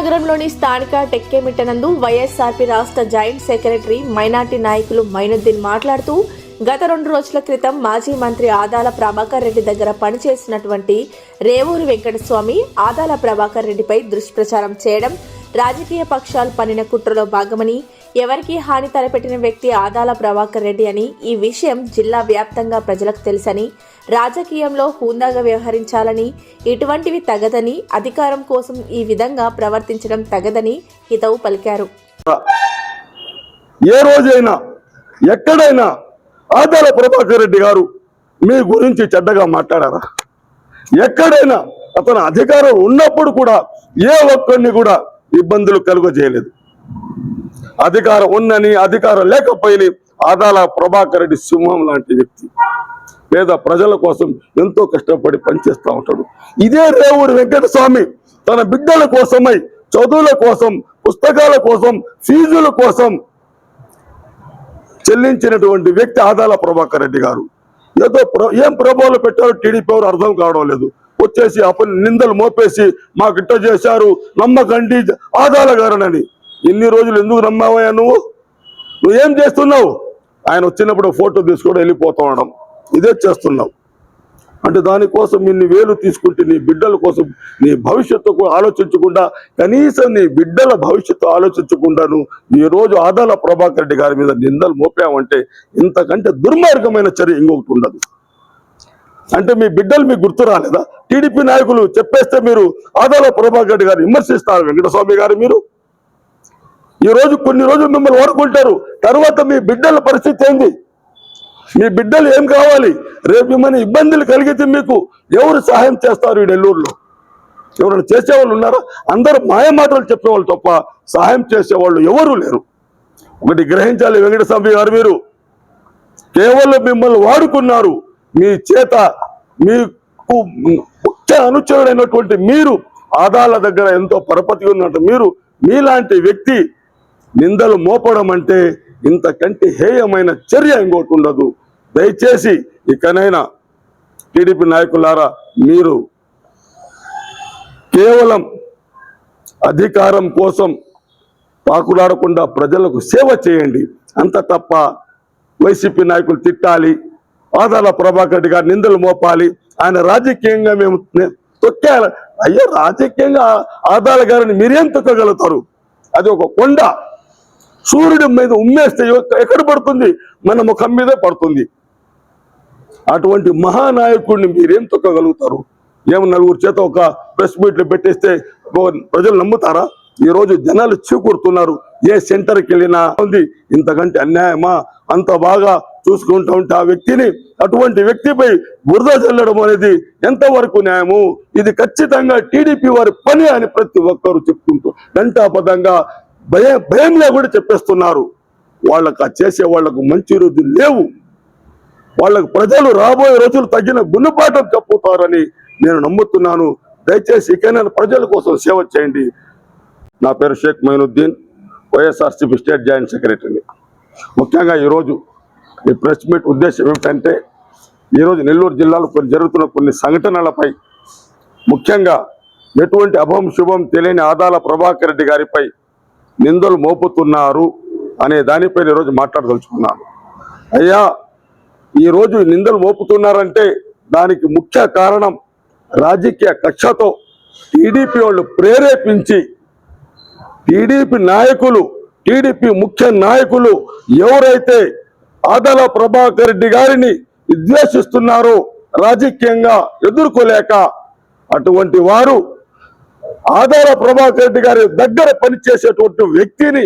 నగరంలోని స్థానిక టెక్కేమిట్టనందు వైఎస్ఆర్పీ రాష్ట్ర జాయింట్ సెక్రటరీ మైనార్టీ నాయకులు మైనుద్దీన్ మాట్లాడుతూ గత రెండు రోజుల క్రితం మాజీ మంత్రి ఆదాల ప్రభాకర్ రెడ్డి దగ్గర పనిచేసినటువంటి రేవూరి వెంకటస్వామి ఆదాల ప్రభాకర్ రెడ్డిపై దుష్ప్రచారం చేయడం రాజకీయ పక్షాలు పనిన కుట్రలో భాగమని ఎవరికి హాని తలపెట్టిన వ్యక్తి ఆదాల ప్రభాకర్ రెడ్డి అని ఈ విషయం జిల్లా వ్యాప్తంగా ప్రజలకు తెలుసని రాజకీయంలో హూందాగా వ్యవహరించాలని ఇటువంటివి తగదని అధికారం కోసం ఈ విధంగా ప్రవర్తించడం తగదని హితవు పలికారు. ఏ రోజైనా ఎక్కడైనా ఆదాల ప్రభాకర్ రెడ్డి గారు మీ గురించి చెడ్డగా మాట్లాడారా? ఎక్కడైనా అతను అధికారం ఉన్నప్పుడు కూడా ఏ ఒక్కరిని కూడా ఇబ్బందులు కలుగజేయలేదు. అధికారం ఉందని అధికారం లేకపోయిన ఆదాల ప్రభాకర్ రెడ్డి సింహం లాంటి వ్యక్తి. లేదా ప్రజల కోసం ఎంతో కష్టపడి పనిచేస్తూ ఉంటాడు. ఇదే రేవుడి వెంకటస్వామి తన బిడ్డల కోసమై చదువుల కోసం పుస్తకాల కోసం ఫీజుల కోసం చెల్లించినటువంటి వ్యక్తి ఆదాల ప్రభాకర్ రెడ్డి గారు. ఏదో ప్ర- ఏం ప్రభావం పెట్టారో టీడీపీ ఎవరు అర్థం కావడం లేదు. వచ్చేసి అప్పుడు నిందలు మోపేసి మాకు ఇట్ట చేశారు నమ్మకండి ఆదాల గారనని. ఇన్ని రోజులు ఎందుకు నమ్మావయ్యా నువ్వు? నువ్వేం చేస్తున్నావు? ఆయన వచ్చినప్పుడు ఫోటో తీసుకొని వెళ్ళిపోతా ఉండడం ఇదే చేస్తున్నావు అంటే దానికోసం ఇన్ని వేలు తీసుకుంటే నీ బిడ్డల కోసం నీ భవిష్యత్తు ఆలోచించకుండా కనీసం నీ బిడ్డల భవిష్యత్తు ఆలోచించకుండాను ఈరోజు రోజు ఆదాల ప్రభాకర్ రెడ్డి గారి మీద నిందలు మోపామంటే ఇంతకంటే దుర్మార్గమైన చర్య ఇంకొకటి ఉండదు. అంటే మీ బిడ్డలు మీకు గుర్తు రాలేదా? టీడీపీ నాయకులు చెప్పేస్తే మీరు ఆదాల ప్రభాకర్ రెడ్డి గారు విమర్శిస్తారు వెంకటస్వామి గారు మీరు. ఈ రోజు కొన్ని రోజులు మిమ్మల్ని ఓడుకుంటారు తర్వాత మీ బిడ్డల పరిస్థితి ఏంది? మీ బిడ్డలు ఏం కావాలి? రేపు మిమ్మల్ని ఇబ్బందులు కలిగితే మీకు ఎవరు సహాయం చేస్తారు ఈ నెల్లూరులో? ఎవరైనా చేసేవాళ్ళు ఉన్నారా? అందరూ మాయ మాటలు చెప్పేవాళ్ళు తప్ప సహాయం చేసేవాళ్ళు ఎవరూ లేరు. ఒకటి గ్రహించాలి వెంకటస్వామి గారు మీరు. కేవలం మిమ్మల్ని వాడుకున్నారు. మీ చేత మీకు ముఖ్య అనుచరుడైనటువంటి మీరు ఆదాల దగ్గర ఎంతో పరపతిగా ఉన్నట్టు మీరు మీలాంటి వ్యక్తి నిందలు మోపడం అంటే ఇంతకంటే హేయమైన చర్య ఇంకోటి ఉండదు దయచేసి ఇకనైనా టీడీపీ నాయకులారా మీరు కేవలం అధికారం కోసం పాకులాడకుండా ప్రజలకు సేవ చేయండి. అంత తప్ప వైసీపీ నాయకులు తిట్టాలి ఆదాల ప్రభాకర్ రెడ్డి గారు నిందలు మోపాలి ఆయన రాజకీయంగా మేము నే- తొక్కాలి అయ్యో రాజకీయంగా ఆదాల గారిని మీరేం తొక్కగలుగుతారు? అది ఒక కొండ. సూర్యుడి మీద ఉమ్మేస్తే ఎక్కడ పడుతుంది? మన ముఖం మీదే పడుతుంది. అటువంటి మహానాయకుడిని మీరేం తొక్కగలుగుతారు? ఏమో నలుగురు చేత ఒక ప్రెస్ మీట్లు పెట్టేస్తే ప్రజలు నమ్ముతారా? ఈ రోజు జనాలు చీకూరుతున్నారు. ఏ సెంటర్కి వెళ్ళినా ఉంది. ఇంతకంటే అన్యాయమా? అంత బాగా చూసుకుంటూ ఉంటే ఆ వ్యక్తిని అటువంటి వ్యక్తిపై బురద చల్లడం అనేది ఎంతవరకు న్యాయము? ఇది ఖచ్చితంగా టీడీపీ వారి పని అని ప్రతి ఒక్కరు చెప్పుకుంటూ గంటాపదంగా భయం భయంలో కూడా చెప్పేస్తున్నారు. వాళ్ళకు ఆ చేసే వాళ్ళకు మంచి రోజులు లేవు. వాళ్ళకు ప్రజలు రాబోయే రోజులు తగిన గుణపాఠం చెప్పుతారని నేను నమ్ముతున్నాను. దయచేసి ఇకైనా ప్రజల కోసం సేవ చేయండి. నా పేరు షేక్ మైనుద్దీన్ వైఎస్ఆర్సీపీ స్టేట్ జాయింట్ సెక్రటరీని. ముఖ్యంగా ఈరోజు ఈ ప్రెస్ మీట్ ఉద్దేశం ఏమిటంటే ఈరోజు నెల్లూరు జిల్లాలో కొన్ని జరుగుతున్న కొన్ని సంఘటనలపై ముఖ్యంగా ఎటువంటి అభం శుభం తెలియని ఆదాల ప్రభాకర్ రెడ్డి గారిపై నిందలు మోపుతున్నారు అనే దానిపై ఈరోజు మాట్లాడదలుచుకున్నాను. అయ్యా ఈరోజు నిందలు మోపుతున్నారంటే దానికి ముఖ్య కారణం రాజకీయ కక్షతో టీడీపీ వాళ్ళు ప్రేరేపించి టీడీపీ నాయకులు టీడీపీ ముఖ్య నాయకులు ఎవరైతే ఆదల ప్రభాకర్ రెడ్డి గారిని విద్వేషిస్తున్నారో రాజకీయంగా ఎదుర్కోలేక అటువంటి వారు ఆదాల ప్రభాకర్ రెడ్డి గారి దగ్గర పనిచేసేటువంటి వ్యక్తిని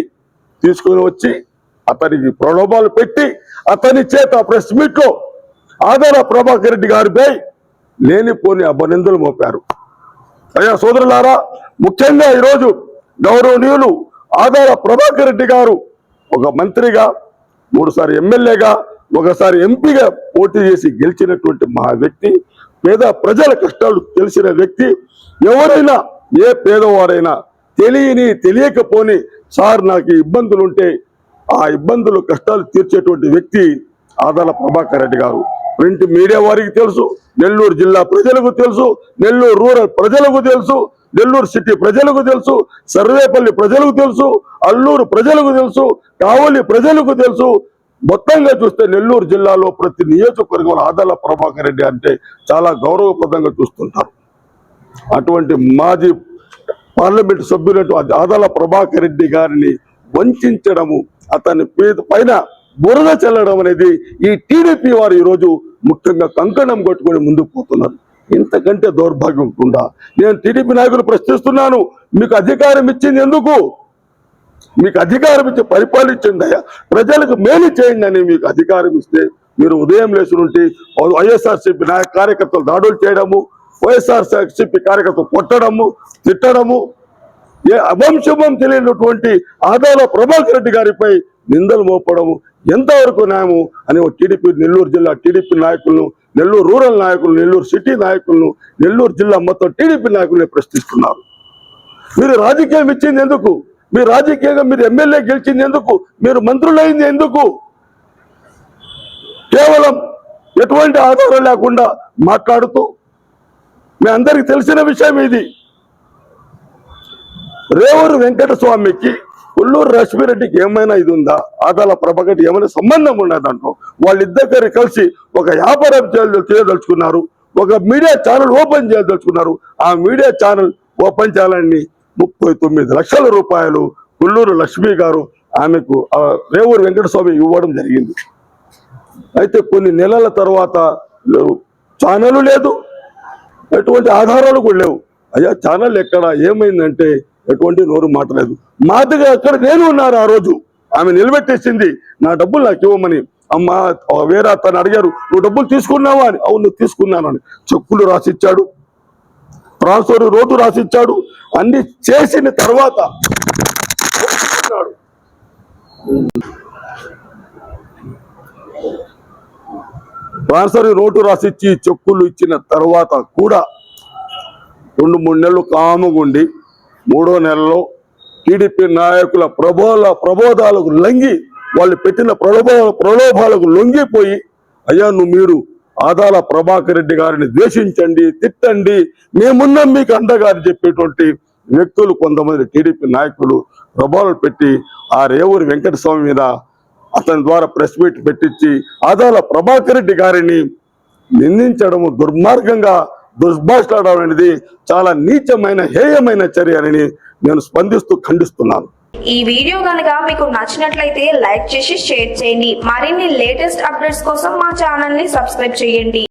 తీసుకొని వచ్చి అతనికి ప్రలోభాలు పెట్టి అతని చేత ప్రెస్ మీట్లో ఆదాల ప్రభాకర్ రెడ్డి గారిపై లేనిపోని అభినందనలు మోపారు. అయ్యా సోదరులారా ముఖ్యంగా ఈరోజు గౌరవనీయులు ఆదాల ప్రభాకర్ రెడ్డి గారు ఒక మంత్రిగా మూడుసారి ఎమ్మెల్యేగా ఒకసారి ఎంపీగా పోటీ చేసి గెలిచినటువంటి మా వ్యక్తి పేద ప్రజల కష్టాలు తెలిసిన వ్యక్తి ఎవరైనా ఏ పేదవారైనా తెలియని తెలియకపోని సార్ నాకు ఇబ్బందులు ఉంటే ఆ ఇబ్బందులు కష్టాలు తీర్చేటువంటి వ్యక్తి ఆదాల ప్రభాకర్ రెడ్డి గారు. ప్రింట్ మీడియా వారికి తెలుసు నెల్లూరు జిల్లా ప్రజలకు తెలుసు నెల్లూరు రూరల్ ప్రజలకు తెలుసు నెల్లూరు సిటీ ప్రజలకు తెలుసు సర్వేపల్లి ప్రజలకు తెలుసు అల్లూరు ప్రజలకు తెలుసు కావలి ప్రజలకు తెలుసు. మొత్తంగా చూస్తే నెల్లూరు జిల్లాలో ప్రతి నియోజకవర్గంలో ఆదాల ప్రభాకర్ రెడ్డి అంటే చాలా గౌరవప్రదంగా చూస్తుంటారు. అటువంటి మాజీ పార్లమెంట్ సభ్యులైన ఆదాల ప్రభాకర్ రెడ్డి గారిని వంచడము అతని పైన బురద చల్లడం అనేది ఈ టీడీపీ వారు ఈరోజు ముఖ్యంగా కంకణం కొట్టుకొని ముందుకు పోతున్నారు. ఇంతకంటే దౌర్భాగ్యం ఉంటుందా నేను టీడీపీ నాయకులు ప్రశ్నిస్తున్నాను మీకు అధికారం ఇచ్చింది ఎందుకు? మీకు అధికారం ఇచ్చి పరిపాలించిందయ్యా ప్రజలకు మేలు చేయండి అని మీకు అధికారం ఇస్తే మీరు ఉదయం లేచి నుండి వైఎస్ఆర్సీపీ నాయక కార్యకర్తలు దాడులు చేయడము వైఎస్ఆర్సీపీ కార్యకర్తలు కొట్టడము తిట్టడము ఏ అవంశమం తెలియనటువంటి ఆదాల ప్రభాకర్ రెడ్డి గారిపై నిందలు మోపడము ఎంతవరకు న్యాయము అని టీడీపీ నెల్లూరు జిల్లా టీడీపీ నాయకులను నెల్లూరు రూరల్ నాయకులు నెల్లూరు సిటీ నాయకులను నెల్లూరు జిల్లా మొత్తం టీడీపీ నాయకుల్ని ప్రశ్నిస్తున్నారు. మీరు రాజకీయం ఇచ్చింది ఎందుకు? మీరు రాజకీయంగా మీరు ఎమ్మెల్యే గెలిచింది ఎందుకు? మీరు మంత్రులైంది ఎందుకు? కేవలం ఎటువంటి ఆధారం లేకుండా మాట్లాడుతూ మీ అందరికి తెలిసిన విషయం ఇది. రేవూరు వెంకటస్వామికి ఉల్లూరు రశ్మిరెడ్డికి ఏమైనా ఇది ఉందా? ఆదాల ప్రభకటి ఏమైనా సంబంధం ఉన్నది దాంట్లో? వాళ్ళిద్దరు కలిసి ఒక వ్యాపారం చేయదలుచుకున్నారు. ఒక మీడియా ఛానల్ ఓపెన్ చేయదలుచుకున్నారు. ఆ మీడియా ఛానల్ ఓపెన్ చేయాలని ముప్పై తొమ్మిది లక్షల రూపాయలు ఉల్లూరు లక్ష్మి గారు ఆమెకు రేవూరు వెంకటస్వామి ఇవ్వడం జరిగింది. అయితే కొన్ని నెలల తర్వాత ఛానలు ఛానల్ లేదు ఎటువంటి ఆధారాలు కూడా లేవు. అయ్యా ఛానల్ ఎక్కడ ఏమైందంటే ఎటువంటి నోరు మాటలేదు మాదిగా అక్కడ నేను ఉన్నారు ఆ రోజు. ఆమె నిలబెట్టేసింది నా డబ్బులు నాకు ఇవ్వమని. అమ్మ వేరే అతను అడిగారు నువ్వు డబ్బులు తీసుకున్నావా? అని. అవును తీసుకున్నాను అని చెక్కులు రాసిచ్చాడు. Transfer road రాసిచ్చాడు. అన్ని చేసిన తర్వాత ఒప్పుకున్నాడు. నోటు రాసిచ్చి చెక్కులు ఇచ్చిన తర్వాత కూడా రెండు మూడు నెలలు కాముగుండి మూడో నెలలో టీడీపీ నాయకుల ప్రబోల ప్రబోధాలకు లొంగి వాళ్ళు పెట్టిన ప్రలోభ ప్రలోభాలకు లొంగిపోయి అయ్యా నువ్వు మీరు ఆదాల ప్రభాకర్ రెడ్డి గారిని ద్వేషించండి తిట్టండి మేమున్నాం మీకు అండగా అని చెప్పేటువంటి వ్యక్తులు కొంతమంది టీడీపీ నాయకులు ప్రబోధాలు పెట్టి ఆ రేవూరి వెంకటస్వామి మీద అతని ద్వారా ప్రెస్ మీట్ పెట్టించి ఆదాల ప్రభాకర్ రెడ్డి గారిని నిందించడము దుర్మార్గంగా దుర్భాషలాడడం అనేది చాలా నీచమైన హేయమైన చర్య అని నేను స్పందిస్తూ ఖండిస్తున్నాను. ఈ వీడియో కనుక మీకు నచ్చినట్లయితే లైక్ చేసి షేర్ చేయండి. మరిన్ని లేటెస్ట్ అప్డేట్స్ కోసం మా ఛానల్ని సబ్స్క్రైబ్ చేయండి.